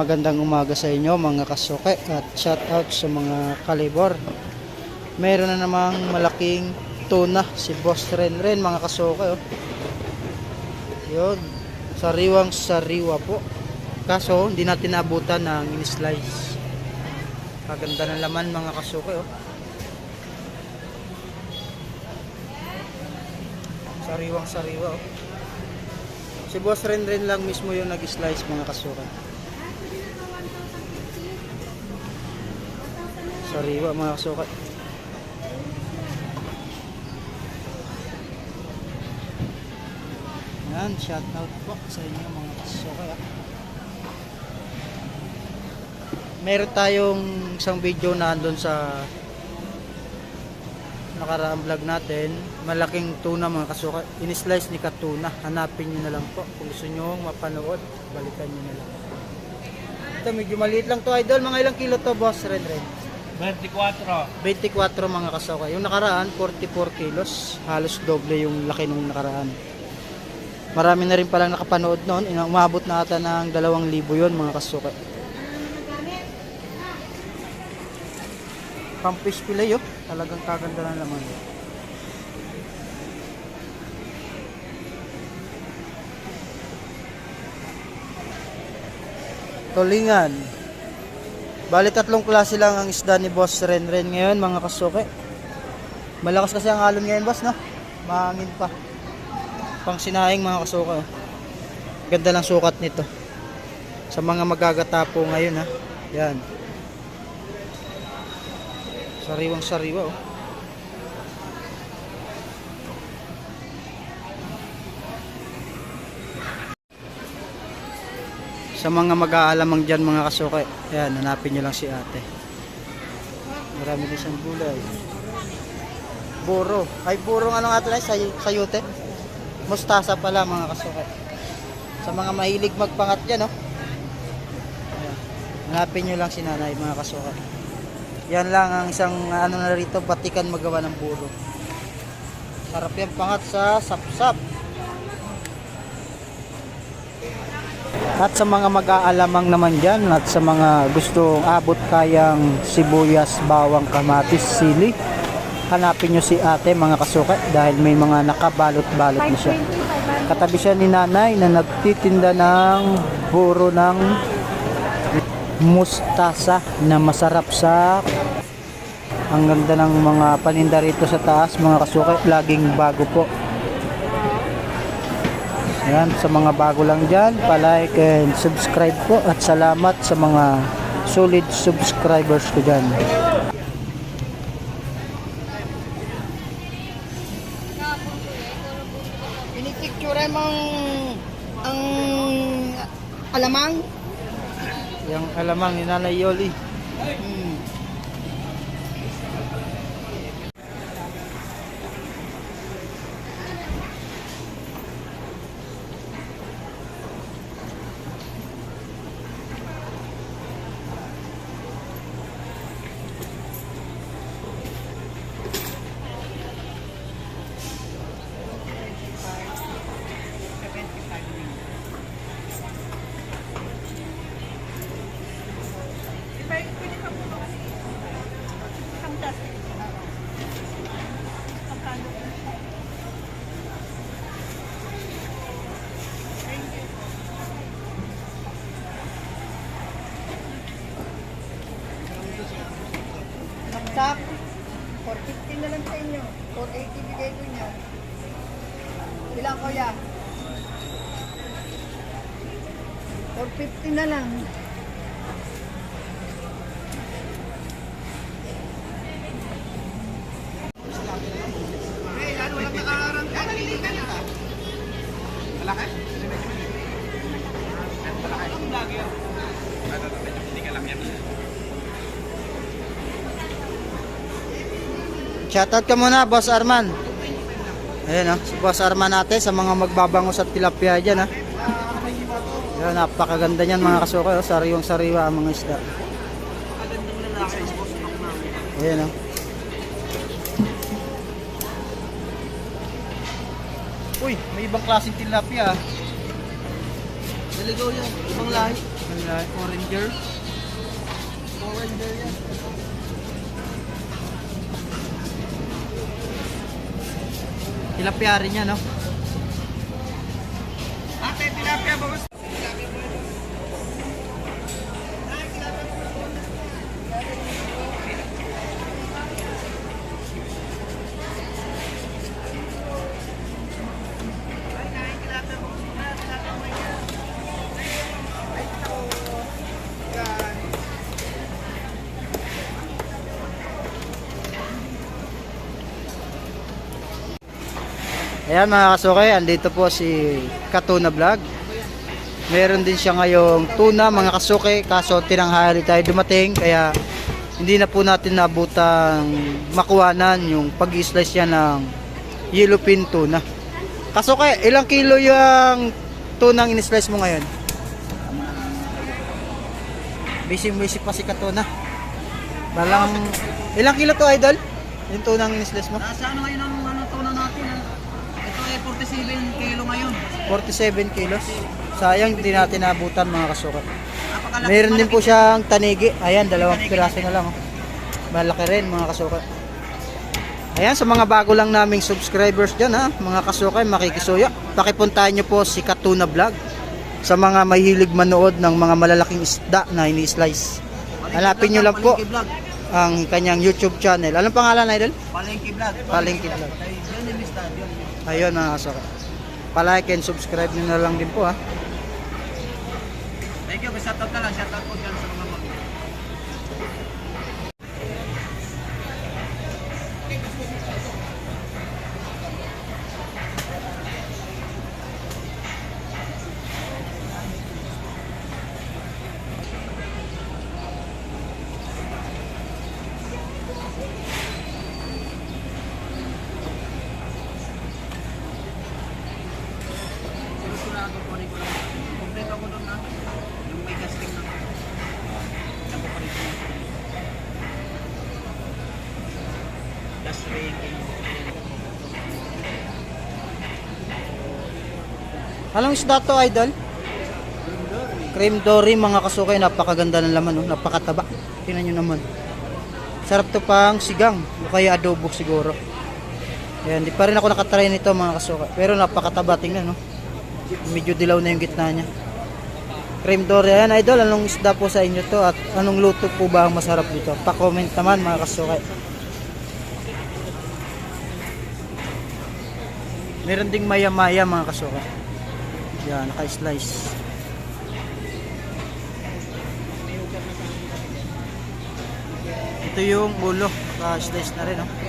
Magandang umaga sa inyo mga kasuke at shout out sa mga kalibor. Meron na namang malaking tuna si Boss Renren mga kasuke. Oh. Yun, sariwang sariwa po. Kaso hindi natin naabutan ng in-slice. Kaganda ng laman mga kasuke. Oh. Sariwang sariwa. Oh. Si Boss Renren lang mismo yung nag-slice mga kasuke. Sariwa mga kasukat. Yan, shout out po sa inyo mga kasukat. Meron tayong isang video na andun sa nakaraang vlog natin. Malaking tuna mga kasukat. In-slice ni Katuna. Hanapin nyo na lang po. Kung gusto nyo mapanood, balikan nyo na lang. Ito medyo maliit lang to idol. Mga ilang kilo to boss? Red red. 24. 24 mga kasoka. Yung nakaraan, 44 kilos. Halos doble yung laki nung nakaraan. Marami na rin palang nakapanood noon. Umabot na ata ng 2,000 yon mga kasoka. Pampish fillet oh. Talagang kaganda ng laman. Tulingan. Bali tatlong klase lang ang isda ni Boss Renren ngayon mga kasuke. Malakas kasi ang alon ngayon boss no? Mahangin pa. Pang sinahing mga kasuke. oh. Ganda lang sukat nito. Sa mga magagatapo ngayon ha. Yan. Sariwang sariwa oh. Sa mga mag-aalamang dyan mga kasuke, yan, hanapin nyo lang si ate. Marami din siyang gulay. Buro. Ay, burong ano nga ito na, say, sayote. Mustasa pala mga kasuke. Sa mga mahilig magpangat dyan, no? Ayan. Hanapin nyo lang si nanay mga kasuke. Yan lang ang isang ano na rito, batikan magawa ng buro. Sarap yan pangat sa sapsap. At sa mga mag-aalamang naman dyan at sa mga gustong abot kayang sibuyas, bawang, kamatis, sili, hanapin nyo si ate mga kasuka dahil may mga nakabalot-balot na siya. Katabi siya ni nanay na nagtitinda ng puro ng mustasa na masarap sa ang ganda ng mga paninda rito sa taas mga kasuka laging bago po Ayan, sa mga bago lang dyan, palike and subscribe po at salamat sa mga solid subscribers ko dyan. Pinicture mo ang, ang alamang. Yung alamang ni Nanay Yoli. Hmm. Naksak. 450 na lang sa inyo. 480 bigay ko niyo. Ilang kuya? 450 na lang. Shoutout ka muna, Boss Arman. Ayan o, si Boss Arman natin sa mga magbabangos at tilapia dyan ha. Ayan, napakaganda niyan mga kasuka. Oh. Sariwang sariwa ang mga isda. Ayan o. Uy, may ibang klaseng tilapia. ah. Naligaw yan. Ibang lahi. Wala, Oranger. Foreigner yan. Tilapia rin yan, no? Ate, tilapia ba? Ayan mga kasukay, andito po si Katuna Vlog. Meron din siya ngayong tuna mga kasukay, kaso tinanghali tayo dumating kaya hindi na po natin nabutang makuwanan yung pag-slice yan ng yellowfin tuna. Kasukay, ilang kilo yung tunang in-slice mo ngayon? Busy-busy pa si Katuna. Balang, ilang kilo to idol? Yung tunang in-slice mo? Nasa ano ngayon ang ano, tunan natin? ah? Ito ay 47 kilo ngayon. 47 kilos. Sayang hindi natin nabutan mga kasukat. Meron din po siyang tanigi. Ayan, dalawang piraso na lang. Oh. Malaki rin mga kasukat. Ayan, sa mga bago lang naming subscribers dyan ha, mga kasukay, makikisuyo. Pakipuntahan nyo po si Katuna Vlog sa mga mahilig manood ng mga malalaking isda na ini-slice. Hanapin nyo lang po Vlog. Ang kanyang YouTube channel. Anong pangalan, Idol? Palengke Vlog. Palengke Vlog. Ayun mga kasukay. Palike and subscribe nyo na lang din po ha. Thank you. Shoutout ka lang. Shoutout po dyan sa mga po rin ko lang. Kompleto ko doon na. Yung may casting na. Po pa rin po. Gas raking. Anong isda to, Idol? Cream dory mga kasukay, napakaganda ng laman, no? napakataba. Tingnan nyo naman. Sarap to pang sigang, o kaya adobo siguro. Ayan, di pa rin ako nakatry nito mga kasukay. Pero napakataba, tingnan no. Medyo dilaw na yung gitna niya. Cream dory, ayan idol, anong isda po sa inyo to at anong luto po ba ang masarap dito? Pa-comment naman mga kasukay. Meron ding maya-maya mga kasukay. Yan, naka-slice. Ito yung ulo, naka-slice na rin, oh.